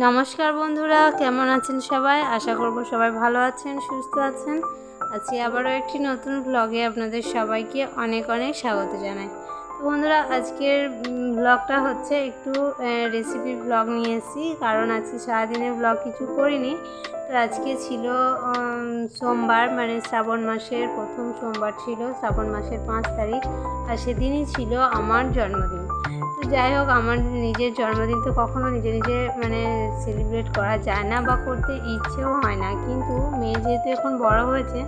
নমস্কার বন্ধুরা, কেমন আছেন সবাই? আশা করব সবাই ভালো আছেন, সুস্থ আছেন। আজকে আবারও একটি নতুন ব্লগে আপনাদের সবাইকে অনেক অনেক স্বাগত জানাই। তো বন্ধুরা, আজকের ব্লগটা হচ্ছে একটু রেসিপি ব্লগ নিয়ে এসেছি, কারণ আজকে সারাদিনের ব্লগ কিছু করিনি। তো আজকে ছিল সোমবার মানে শ্রাবণ মাসের প্রথম সোমবার ছিল, শ্রাবণ মাসের পাঁচ তারিখ, আর সেদিনই ছিল আমার জন্মদিন। যাই হোক, আমার নিজের জন্মদিন তো কখনো নিজে নিজে মানে সেলিব্রেট করা যায় না বা করতে ইচ্ছেও হয় না। কিন্তু মেয়ে যেহেতু এখন বড় হয়েছে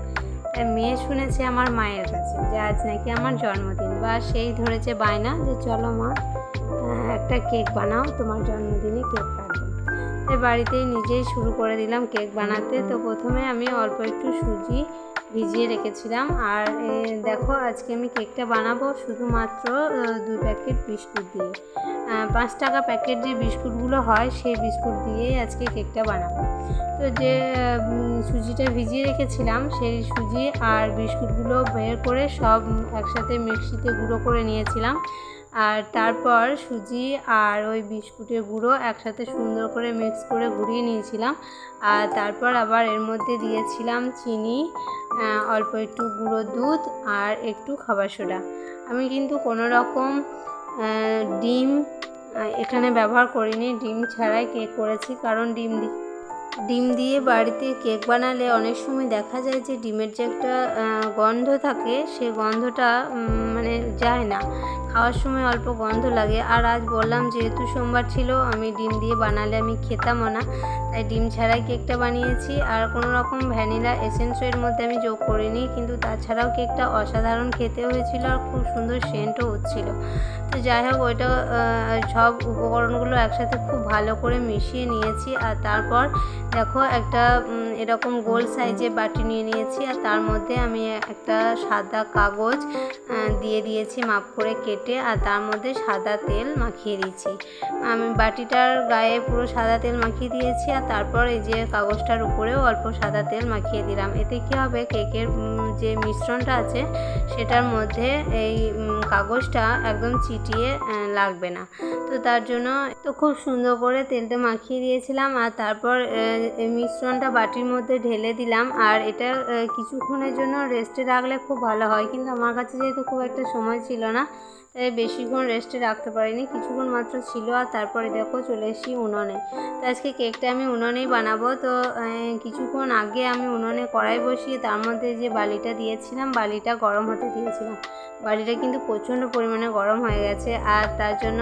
মেয়ে শুনেছে আমার মায়ের কাছে যে আজ নাকি আমার জন্মদিন বা সেই ধরেছে বায়না যে চলো মা একটা কেক বানাও, তোমার জন্মদিনে কেক তাই বাড়িতেই নিজেই শুরু করে দিলাম কেক বানাতে। তো প্রথমে আমি অল্প একটু সুজি ভিজিয়ে রেখেছিলাম। আর দেখো, আজকে আমি কেকটা বানাবো শুধুমাত্র দুই প্যাকেট বিস্কুট দিয়ে। পাঁচ টাকা প্যাকেট যে বিস্কুটগুলো হয় সেই বিস্কুট দিয়েই আজকে কেকটা বানাবো। তো যে সুজিটা ভিজিয়ে রেখেছিলাম, সেই সুজি আর বিস্কুটগুলো বের করে সব একসাথে মিক্সিতে গুঁড়ো করে নিয়েছিলাম। আর তারপর সুজি আর ওই বিস্কুটের গুঁড়ো একসাথে সুন্দর করে মিক্স করে ঘুরিয়ে নিয়েছিলাম। আর তারপর আবার এর মধ্যে দিয়েছিলাম চিনি অল্প একটু গুঁড়ো দুধ আর একটু খাবার সোডা। আমি কিন্তু কোনো রকম ডিম এখানে ব্যবহার করিনি। ডিম ছাড়াই কেক করেছি, কারণ ডিম ডিম দিয়ে বাড়িতে কেক বানালে অনেক সময় দেখা যায় যে ডিমের যে একটা গন্ধ থাকে, সে গন্ধটা মানে যায় না। খাওয়ার সময় অল্প গন্ধ লাগে। আর আজ বললাম যেহেতু সোমবার ছিল, আমি ডিম দিয়ে বানালে আমি খেতামও না। তাই ডিম ছাড়াই কেকটা বানিয়েছি। আর কোনো রকম ভ্যানিলা এসেন্সও এর মধ্যে আমি যোগ করিনি। কিন্তু তাছাড়াও কেকটা অসাধারণ খেতে হয়েছিল আর খুব সুন্দর সেন্টও হচ্ছিল। তো যাই হোক, ওইটা সব উপকরণগুলো একসাথে খুব ভালো করে মিশিয়ে নিয়েছি। আর তারপর দেখো একটা এরকম গোল সাইজে বাটি নিয়ে নিয়েছি। আর তার মধ্যে আমি একটা সাদা কাগজ দিয়ে দিয়েছি মাপ করে কেটে। আর তার মধ্যে সাদা তেল মাখিয়ে দিয়েছি। আমি বাটিটার গায়ে পুরো সাদা তেল মাখিয়ে দিয়েছি। আর তারপর এই যে কাগজটার উপরেও অল্প সাদা তেল মাখিয়ে দিলাম। এতে কি হবে, কেকের যে মিশ্রণটা আছে, সেটার মধ্যে এই কাগজটা একদম চিটিয়ে লাগবে না। তো তার জন্য তো খুব সুন্দর করে তেলটা মাখিয়ে দিয়েছিলাম আর তারপর মিশ্রণটা বাটির মধ্যে ঢেলে দিলাম। আর এটা কিছুক্ষণের জন্য রেস্টে রাখলে খুব ভালো হয়। কিন্তু আমার কাছে যেহেতু খুব একটা সময় ছিল না, তাই বেশিক্ষণ রেস্টে রাখতে পারিনি। কিছুক্ষণ মাত্র ছিল আর তারপরে দেখো চলে এসেছি উনুনে। তো আজকে কেকটা আমি উনুনেই বানাবো। তো কিছুক্ষণ আগে আমি উনুনে কড়াই বসিয়ে তার মধ্যে যে বালিটা দিয়েছিলাম, বালিটা গরম হতে দিয়েছিলাম। বালিটা কিন্তু প্রচণ্ড পরিমাণে গরম হয়ে গেছে আর তার জন্য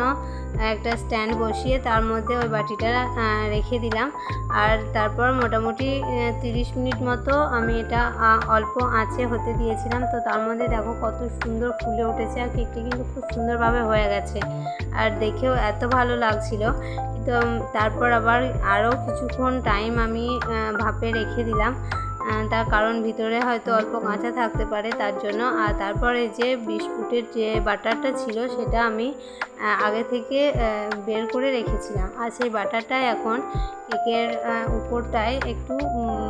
একটা স্ট্যান্ড বসিয়ে তার মধ্যে ওই বাটিটা রেখে দিলাম। আর তারপর মোটামুটি তিরিশ মিনিট মতো আমি এটা অল্প আঁচে হতে দিয়েছিলাম। তো তার মধ্যে দেখো কত সুন্দর ফুলে উঠেছে আর কেকটা কিন্তু খুব সুন্দরভাবে হয়ে গেছে। আর দেখেও এত ভালো লাগছিল। উম, তারপর আবার আরও কিছুক্ষণ টাইম আমি ভাপে রেখে দিলাম। তার কারণ ভিতরে হয়তো অল্প কাঁচা থাকতে পারে, তার জন্য। আর তারপরে যে বিস্কুটের যে বাটারটা ছিল, সেটা আমি আগে থেকে বের করে রেখেছিলাম। আর সেই বাটারটাই এখন কেকের উপরটায় একটু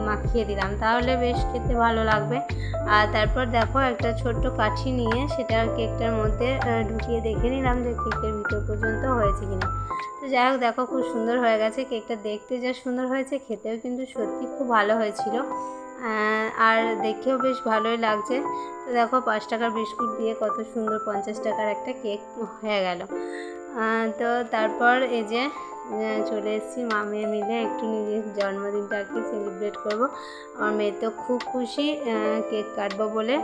মাখিয়ে দিলাম। তাহলে বেশ খেতে ভালো লাগবে। আর তারপর দেখো, একটা ছোট্ট কাঠি নিয়ে সেটা কেকটার মধ্যে ঢুকিয়ে দেখে নিলাম যে কেকের ভিতর পর্যন্ত হয়েছে কিনা। তো যাই হোক, দেখো খুব সুন্দর হয়ে গেছে। কেকটা দেখতে যা সুন্দর হয়েছে, খেতেও কিন্তু সত্যি খুব ভালো হয়েছিল। আর দেখেও বেশ ভালোই লাগছে। তো দেখো, পাঁচ টাকার বিস্কুট দিয়ে কত সুন্দর পঞ্চাশ টাকার একটা কেক হয়ে গেল। তো তারপর এই যে চলে এসেছি মা মেয়ে মিলে একটু নিজের জন্মদিনটাকে সেলিব্রেট করব। আমার মেয়ে তো খুব খুশি কেক কাটবো বলে।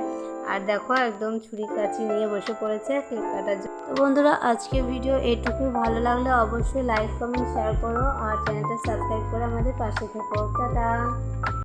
আর দেখো, একদম ছুরি কাচি নিয়ে বসে পড়েছে কেক কাটার জন্য। তো বন্ধুরা আজকে ভিডিও এইটুকু ভালো লাগলে অবশ্যই লাইক কমেন্ট শেয়ার করো। আর চ্যানেলটা সাবস্ক্রাইব করে আমাদের পাশে থেকো। টাটা!